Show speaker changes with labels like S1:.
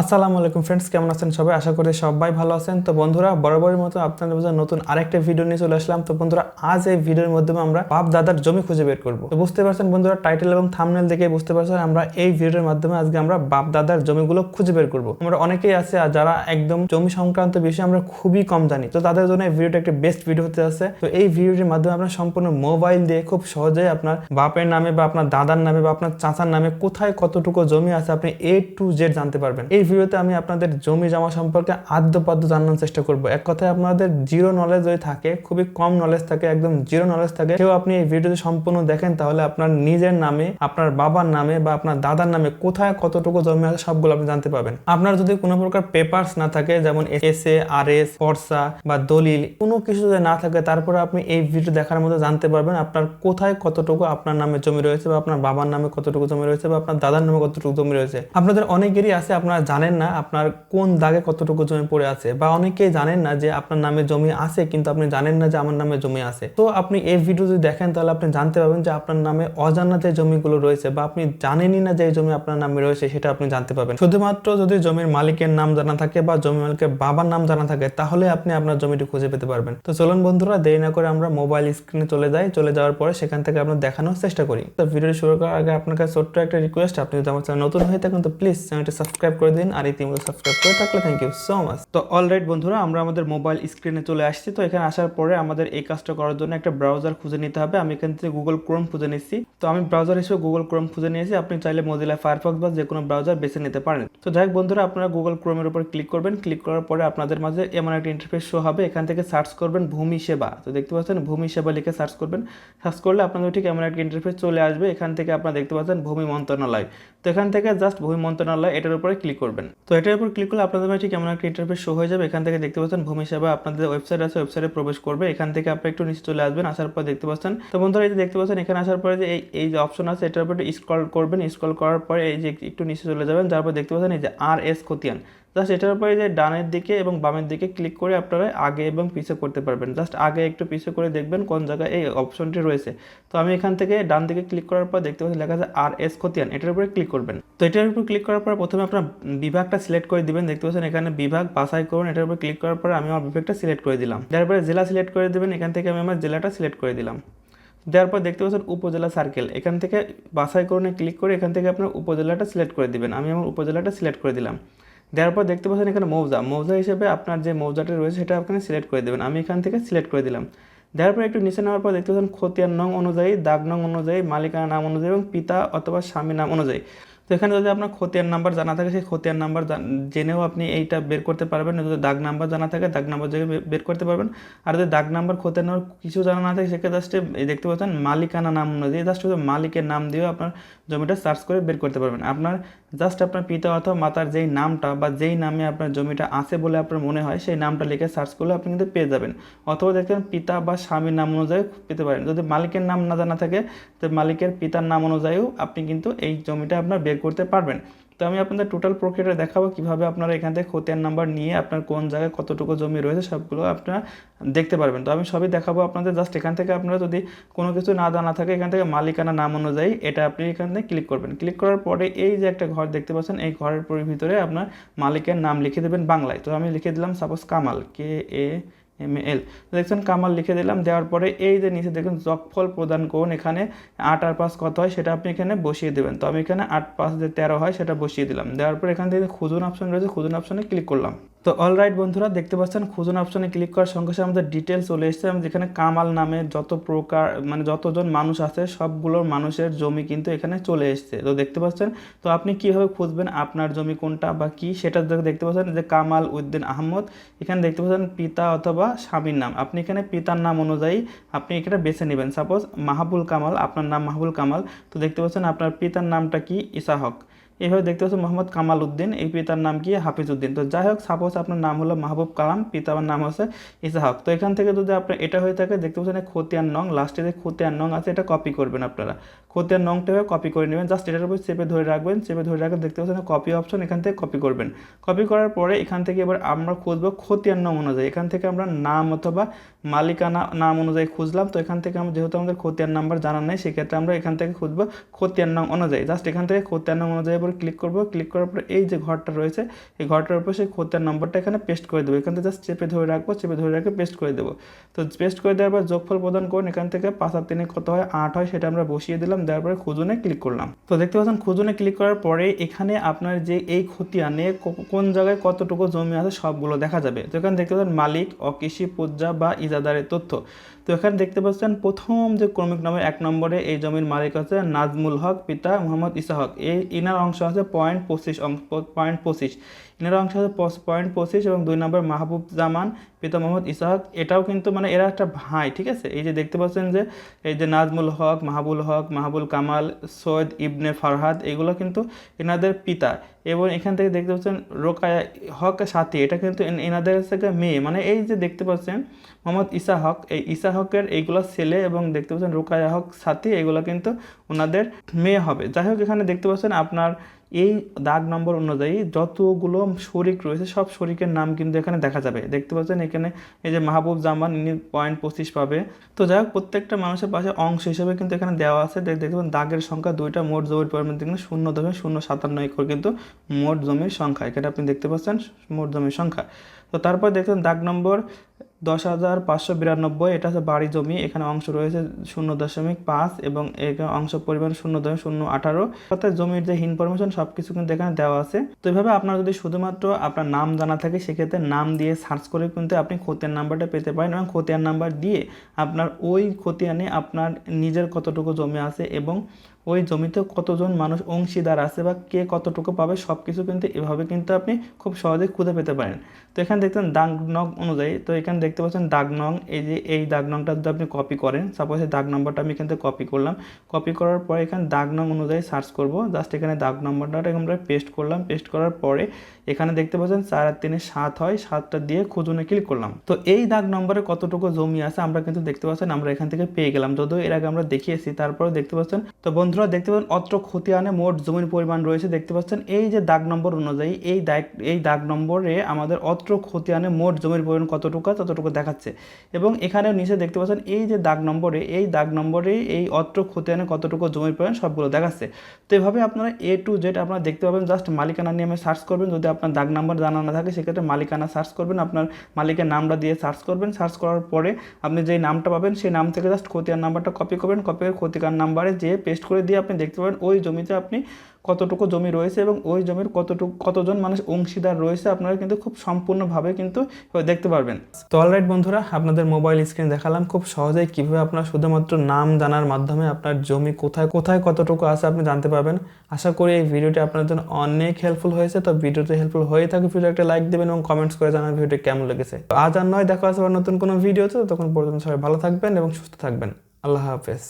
S1: আসসালামু আলাইকুম ফ্রেন্ডস, কেমন আছেন সবাই? আশা করি সবাই ভালো আছেন। তো বন্ধুরা, বরাবরের মতো আপনাদের মাঝে নতুন আরেকটা ভিডিও নিয়ে চলে আসলাম। তো বন্ধুরা, আজ এই ভিডিওর মাধ্যমে আমরা বাপ দাদার জমি খুঁজে বের করব। তো বুঝতে পারছেন বন্ধুরা টাইটেল এবং থামনেল দেখে বুঝতে পারছেন আমরা এই ভিডিওর মাধ্যমে আজকে আমরা বাপ দাদার জমিগুলো খুঁজে বের করব। আমরা অনেকেই আছে যারা একদম জমি সংক্রান্ত বিষয়ে আমরা খুবই কম জানি। তো তাদের জন্য এই ভিডিওটা একটা বেস্ট ভিডিও হতে আছে তো এই ভিডিওটির মাধ্যমে আপনার সম্পূর্ণ মোবাইল দিয়ে খুব সহজেই আপনার বাপের নামে বা আপনার দাদার নামে বা আপনার চাচার নামে কোথায় কতটুকু জমি আছে আপনি এ টু জেড জানতে পারবেন। এই ভিডিওতে আমি আপনাদের জমি জমা সম্পর্কে আদ্যপাদ্য জানানোর চেষ্টা করব। এক কথায় আপনাদের জিরো নলেজ যদি থাকে, খুবই কম নলেজ থাকে, একদম জিরো নলেজ থাকে, কেউ আপনি এই ভিডিওতে সম্পূর্ণ দেখেন, তাহলে আপনার নিজের নামে, আপনার বাবার নামে বা আপনার দাদার নামে কোথায় কতটুকু জমি আছে সবগুলো আপনি জানতে পারবেন। আপনার যদি কোনো প্রকার পেপারস না থাকে, যেমন এস এ আর এস ফর্সা বা দলিল, কোনো কিছু যদি না থাকে, তারপরে আপনি এই ভিডিও দেখার মধ্যে জানতে পারবেন আপনার কোথায় কতটুকু আপনার নামে জমি রয়েছে বা আপনার বাবার নামে কতটুকু জমি রয়েছে বা আপনার দাদার নামে কতটুকু জমি রয়েছে। আপনাদের অনেকেরই আছে, আপনারা জানেন না আপনার কোন দাগে কতটুকু জমি পড়ে আছে, বা অনেকেই জানেন না যে আপনার নামে জমি আছে, কিন্তু আপনি জানেন না যে আমার নামে জমি আছে। তো আপনি এই ভিডিও যদি দেখেন, তাহলে আপনি জানতে পারবেন যে আপনার নামে অজানা যে জমিগুলো রয়েছে, বা আপনি জানেনই না যে এই জমি আপনার নামে রয়েছে, সেটা আপনি জানতে পারবেন। শুধুমাত্র যদি জমির মালিকের নাম জানা থাকে, বা জমি মালিকের বাবার নাম জানা থাকে, তাহলে আপনি আপনার জমিটি খুঁজে পেতে পারবেন। তো চলুন বন্ধুরা, দেরি না করে আমরা মোবাইল স্ক্রিনে চলে যাই। চলে যাওয়ার পরে সেখান থেকে আমরা দেখানোর চেষ্টা করি। তো ভিডিও শুরু করার আগে আপনার কাছে ছোট্ট একটা রিকোয়েস্ট আপনি যদি আমার চ্যানেল নতুন হয়ে থাকেন, তো প্লিজ চ্যানেলটি সাবস্ক্রাইব করে দিন আর ইতিমধ্যে সাবস্ক্রাইব করে থাকলে থ্যাংক ইউ সো মাচ তো অলরাইট বন্ধুরা, আমরা আমাদের মোবাইল স্ক্রিনে চলে আসছি। তো এখানে আসার পরে আমাদের এই কাজটা করার জন্য একটা ব্রাউজার খুঁজে নিতে হবে। আমি এখান থেকে গুগল ক্রোম খুঁজে নিচ্ছি। তো আমি ব্রাউজার হিসেবে গুগল ক্রোম খুঁজে নিয়েছি। আপনি চাইলে মজিলা ফায়ারফক্স বা যে কোনো ব্রাউজার বেছে নিতে পারেন। তো যাই হোক বন্ধুরা, আপনারা গুগল ক্রোমের উপর ক্লিক করবেন। ক্লিক করার পরে আপনাদের মাঝে এমন একটা ইন্টারফেস শো হবে। এখান থেকে সার্চ করবেন ভূমি সেবা তো দেখতে পাচ্ছেন ভূমি সেবা লিখে সার্চ করবেন। সার্চ করলে আপনাদের ঠিক এমন একটা ইন্টারফেস চলে আসবে। এখান থেকে আপনারা দেখতে পাচ্ছেন ভূমি মন্ত্রণালয় তো এখান থেকে জাস্ট ভূমি মন্ত্রণালয় এটার উপরে ক্লিক করবেন। তো এটার উপর ক্লিক করলে আপনাদের ঠিক এমন একটা ইন্টারফেস শো হয়ে যাবে, এখান থেকে দেখতে পাচ্ছেন ভূমি সেবা আপনাদের ওয়েবসাইট আছে ওয়েবসাইটে প্রবেশ করবে, এখান থেকে আপনি একটু নিচে চলে আসবেন, আসার পর দেখতে পাচ্ছেন। তো বন্ধুরা এই যে দেখতে পাচ্ছেন, এখানে আসার পরে যে এই যে অপশন আছে, এটার উপর স্ক্রল করবেন স্ক্রল করার পরে এই যে একটু নিচে চলে যাবেন তারপর দেখতে পাচ্ছেন এই যে আর এস খতিয়ান। জাস্ট এটার উপরে যে ডানের দিকে এবং বামের দিকে ক্লিক করে আপনারা আগে এবং পিছে করতে পারবেন। জাস্ট আগে একটু পিছে করে দেখবেন কোন জায়গায় এই অপশনটি রয়েছে। তো আমি এখান থেকে ডান দিকে ক্লিক করার পর দেখতে পাচ্ছি লেখা আছে আর এস খতিয়ান। এটার উপরে ক্লিক করবেন। তো এটার উপর ক্লিক করার পর প্রথমে আপনার বিভাগটা সিলেক্ট করে দিবেন। দেখতে পাচ্ছেন এখানে বিভাগ, বাছাই করুন। এটার উপর ক্লিক করার পর আমি আমার বিভাগটা সিলেক্ট করে দিলাম। তারপরে জেলা সিলেক্ট করে দেবেন। এখান থেকে আমি আমার জেলাটা সিলেক্ট করে দিলাম। দেওয়ার পর দেখতে পাচ্ছেন উপজেলা সার্কেল এখান থেকে বাছাই করুনে ক্লিক করে এখান থেকে আপনার উপজেলাটা সিলেক্ট করে দিবেন। আমি আমার উপজেলাটা সিলেক্ট করে দিলাম। দেওয়ার পর দেখতে পাচ্ছেন এখানে মৌজা। মৌজা হিসেবে আপনার যে মৌজাটা রয়েছে সেটা আপনি সিলেক্ট করে দেবেন। আমি এখান থেকে সিলেক্ট করে দিলাম। দেওয়ার পর একটু নিচে নেওয়ার পর দেখতে পাচ্ছেন খতিয়ান নং অনুযায়ী, দাগ নং অনুযায়ী, মালিকানা নাম অনুযায়ী এবং পিতা অথবা স্বামী নাম অনুযায়ী। তো এখানে যদি আপনার খতিয়ান নাম্বার জানা থাকে, সেই খতিয়ান নাম্বার জেনেও আপনি এইটা বের করতে পারবেন। যদি দাগ নাম্বার জানা থাকে, দাগ নাম্বার জেনে বের করতে পারবেন। আর যদি দাগ নাম্বার খতিয়ান নাম্বার কিছু জানা না থাকে, সেক্ষেত্রে জাস্ট দেখতে পাচ্ছেন মালিকানা নাম অনুযায়ী জাস্ট মালিকের নাম দিয়েও আপনার জমিটা সার্চ করে বের করতে পারবেন। আপনার জাস্ট আপনার পিতা অথবা মাতার যেই নামটা বা যেই নামে আপনার জমিটা আছে বলে আপনার মনে হয়, সেই নামটা লিখে সার্চ করলে আপনি কিন্তু পেয়ে যাবেন। অথবা দেখবেন পিতা বা স্বামীর নাম অনুযায়ী পেতে পারেন। যদি মালিকের নাম না জানা থাকে, তো মালিকের পিতার নাম অনুযায়ীও আপনি কিন্তু এই জমিটা আপনার বের করতে পারবেন। তো আমি আপনাদের টোটাল প্রক্রিয়াটা দেখাবো কীভাবে আপনারা এখান থেকে খতিয়ান নাম্বার নিয়ে আপনার কোন জায়গায় কতটুকু জমি রয়েছে, সবগুলো আপনারা দেখতে পারবেন। তো আমি সবই দেখাবো আপনাদের। জাস্ট এখান থেকে আপনারা যদি কোনো কিছু না জানা থাকে, এখান থেকে মালিকানা নাম অনুযায়ী এটা আপনি এখান থেকে ক্লিক করবেন। ক্লিক করার পরে এই যে একটা ঘর দেখতে পাচ্ছেন, এই ঘরের ভিতরে আপনার মালিকের নাম লিখে দেবেন বাংলায়। তো আমি লিখে দিলাম suppose Kamal K A M L দেখছেন, কামাল লিখে দিলাম, দেওয়ার পরে এই যে নিচে দেখুন, যোগফল প্রদান করুন, এখানে আট আর পাঁচ কত হয়, সেটা আপনি এখানে বসিয়ে দেবেন। তো আমি এখানে আট পাঁচ যে তেরো হয়, সেটা বসিয়ে দিলাম। দেওয়ার পরে এখান থেকে খুঁজুন অপশন রয়েছে, খুঁজুন অপশনে ক্লিক করলাম। তো অলরাইট বন্ধুরা, দেখতে পাচ্ছেন, খুঁজুন অপশনে ক্লিক করার সঙ্গে সঙ্গে আমাদের ডিটেলস চলে এসেছে। যেখানে কামাল নামে যত প্রকার মানে যতজন মানুষ আছে, সবগুলোর মানুষের জমি কিন্তু এখানে চলে এসেছে। তো দেখতে পাচ্ছেন, তো আপনি কীভাবে খুঁজবেন আপনার জমি কোনটা বা কি, সেটা দেখতে পাচ্ছেন, যে কামাল উদ্দিন আহমদ, এখানে দেখতে পাচ্ছেন পিতা অথবা স্বামীর নাম। আপনি এখানে পিতার নাম অনুযায়ী আপনি এখানে বেছে নেবেন। সাপোজ মাহাবুল কামাল, আপনার নাম মাহবুল কামাল। তো দেখতে পাচ্ছেন, আপনার পিতার নামটা কি? ইসাহক। এইভাবে দেখতে পাচ্ছেন মোহাম্মদ কামাল উদ্দিন, এই পিতার নাম কি? হাফিজ উদ্দিন। তো যাই হোক সাপোজ আপনার নাম হলো মাহবুব কালাম, পিতার নাম হচ্ছে ইসাহক। তো এখান থেকে যদি আপনার এটা হয়ে থাকে, দেখতে পাচ্ছেন খতিয়ান নং লাস্টে যে খতিয়ান নং আছে, এটা কপি করবেন আপনারা। খতিয়ান নংটা কপি করে নেবেন জাস্ট এটার উপর চেপে ধরে রাখবেন, চেপে ধরে রাখবেন দেখতে পাচ্ছেন কপি অপশন এখান থেকে কপি করবেন। কপি করার পরে এখান থেকে এবার আমরা খুঁজবো খতিয়ান নং অনুযায়ী। এখান থেকে আমরা নাম অথবা মালিকানা নাম অনুযায়ী খুঁজলাম, তো এখান থেকে আমরা যেহেতু আমাদের খতিয়ান নাম্বার জানা নেই, সেক্ষেত্রে আমরা এখান থেকে খুঁজবো খতিয়ান নং অনুযায়ী। জাস্ট এখান থেকে খতিয়ান নং অনুযায়ী উপর ক্লিক করব ক্লিক করার পর এই যে ঘরটা রয়েছে, এই ঘরটার উপর সেই খতিয়ান নম্বরটা এখানে পেস্ট করে দেবো। এখান থেকে জাস্ট চেপে ধরে রাখব, চেপে ধরে রেখে পেস্ট করে দেবো। তো পেস্ট করে দেওয়ার পর যোগফল প্রদান করুন, এখান থেকে পাঁচ আর তিনে কত হয়? আট হয়, সেটা আমরা বসিয়ে দিলাম, দেওয়ার পরে খুঁজুনে ক্লিক করলাম। তো দেখতে পাচ্ছেন, খুঁজুনে ক্লিক করার পরে এখানে আপনার যে এই খতিয়ানে কোন জায়গায় কতটুকু জমি আছে সবগুলো দেখা যাবে। তো এখানে দেখতে পাচ্ছেন, মালিক, অকৃষি, পূজা বা ইজাদারের তথ্য। তো এখানে দেখতে পাচ্ছেন, প্রথম যে ক্রমিক নামে এক নম্বরে এই জমির মালিক আছে নাজমুল হক, পিতা মোহাম্মদ ইসা হক এই ইনার অংশ আছে পয়েন্ট পঁচিশ অংশ পয়েন্ট পঁচিশ। ইনার অংশ আছে পয়েন্ট পঁচিশ এবং দুই নম্বর মাহবুব জামান পিতা মোহাম্মদ ইসাহাক। এটাও কিন্তু মানে এরা একটা ভাই, ঠিক আছে? এই যে দেখতে পাচ্ছেন যে, এই যে নাজমুল হক, মাহবুল হক, মাহবুল কামাল, সৈয়দ ইবনে ফারহাদ এগুলো কিন্তু এনাদের পিতা। এবং এখান থেকে দেখতে পাচ্ছেন রোকায়া হক সাথী, এটা কিন্তু এনাদের থেকে মেয়ে। মানে এই যে দেখতে পাচ্ছেন মোহাম্মদ ইসা হক এই ইসা হকের এইগুলো ছেলে এবং দেখতে পাচ্ছেন রোকায়া হক সাথী, এগুলো কিন্তু ওনাদের মেয়ে হবে। যাই হোক, এখানে দেখতে পাচ্ছেন আপনার এই দাগ নম্বর অনুযায়ী যতগুলো শরিক রয়েছে, সব শরিকের নাম কিন্তু এখানে দেখা যাবে। দেখতে পাচ্ছেন এখানে এই যে মাহবুব জামান, ইনি পয়েন্ট পঁচিশ পাবে। তো যাই হোক, প্রত্যেকটা মানুষের পাশে অংশ হিসেবে কিন্তু এখানে দেওয়া আছে। দেখ- দেখতে পাচ্ছেন দাগের সংখ্যা দুইটা, মোট জমির পরিমাণ দেখবেন শূন্য দশমিক শূন্য সাতান্ন একর কিন্তু মোট জমির সংখ্যা। এখানে আপনি দেখতে পাচ্ছেন মোট জমির সংখ্যা। তো তারপর দেখবেন দাগ নম্বর দশ হাজার পাঁচশো বিরানব্বই, এটা হচ্ছে বাড়ি জমি, এখানে অংশ রয়েছে শূন্য দশমিক পাঁচ এবং এখানে অংশ পরিমাণ শূন্য দশমিক শূন্য আঠারো। অর্থাৎ জমির যে ইনফরমেশন সব কিছু কিন্তু এখানে দেওয়া আছে। তো এইভাবে আপনার যদি শুধুমাত্র আপনার নাম জানা থাকে, সেক্ষেত্রে নাম দিয়ে সার্চ করে কিন্তু আপনি খতিয়ান নাম্বারটা পেতে পারেন এবং খতিয়ান নাম্বার দিয়ে আপনার ওই খতিয়ানে আপনার নিজের কতটুকু জমি আছে এবং ওই জমিতে কতজন মানুষ অংশীদার আছে বা কে কতটুকু পাবে সব কিছু কিন্তু এভাবে কিন্তু আপনি খুব সহজে খুঁজে পেতে পারেন। তো এখানে দেখতেন দাগ নং অনুযায়ী, তো এখানে দেখতে পাচ্ছেন দাগ এই যে এই দাগ যদি আপনি কপি করেন সাপোজ এই দাগ নম্বরটা আমি এখান থেকে কপি করলাম কপি করার পরে এখানে দাগ অনুযায়ী সার্চ করব জাস্ট এখানে দাগ নম্বরটা আমরা পেস্ট করলাম পেস্ট করার পরে এখানে দেখতে পাচ্ছেন চার আর তিনে সাত হয়, সাতটা দিয়ে খুঁজুনে ক্লিক করলাম। তো এই দাগ নম্বরে কতটুকু জমি আছে আমরা কিন্তু দেখতে পাচ্ছেন, আমরা এখান থেকে পেয়ে গেলাম। যদিও এর আগে আমরা দেখিয়েছি তারপরে দেখতে পাচ্ছেন, তো বন্ধুরা দেখতে পাচ্ছেন অত্র খতিয়ানে মোট জমির পরিমাণ রয়েছে, দেখতে পাচ্ছেন এই যে দাগ নম্বর অনুযায়ী এই দাগ এই দাগ নম্বরে আমাদের অত্র খতিয়ানে মোট জমির পরিমাণ কতটুকু ততটুকু দেখাচ্ছে। এবং এখানেও নিচে দেখতে পাচ্ছেন, এই যে দাগ নম্বরে, এই দাগ নম্বরে এই অত্র খতিয়ানে কতটুকু জমির পরিমাণ সবগুলো দেখাচ্ছে। তো এভাবে আপনারা এ টু জেড আপনারা দেখতে পাবেন জাস্ট মালিকানা নিয়মে সার্চ করবেন। যদি আপনার দাগ নাম্বার জানা না থাকে, সেক্ষেত্রে মালিকানা সার্চ করবেন, আপনার মালিকের নামটা দিয়ে সার্চ করবেন। সার্চ করার পরে আপনি যেই নামটা পাবেন, সেই নাম থেকে জাস্ট খতিয়ান নাম্বারটা কপি করবেন। কপি করে খতিয়ান নাম্বারে যেয়ে পেস্ট করে দিয়ে আপনি দেখতে পাবেন, ওই জমিতে আপনি কতটুকু জমি রয়েছে এবং ওই জমির কতটুকু, কতজন মানুষ অংশীদার রয়েছে, আপনারা কিন্তু খুব সম্পূর্ণভাবে কিন্তু দেখতে পারবেন। তো অলরাইট বন্ধুরা, আপনাদের মোবাইল স্ক্রিন দেখালাম। খুব সহজেই কীভাবে আপনার শুধুমাত্র নাম জানার মাধ্যমে আপনার জমি কোথায় কোথায় কতটুকু আছে আপনি জানতে পারবেন। আশা করি এই ভিডিওটি আপনার জন্য অনেক হেল্পফুল হয়েছে। তো ভিডিওতে হেল্পফুল হয়ে থাকে ভিডিও একটা লাইক দেবেন এবং কমেন্টস করে জানান ভিডিওটি কেমন লেগেছে। আজ আর নয়, দেখা আবার নতুন কোনো ভিডিওতে তখন পর্যন্ত সবাই ভালো থাকবেন এবং সুস্থ থাকবেন। আল্লাহ হাফেজ।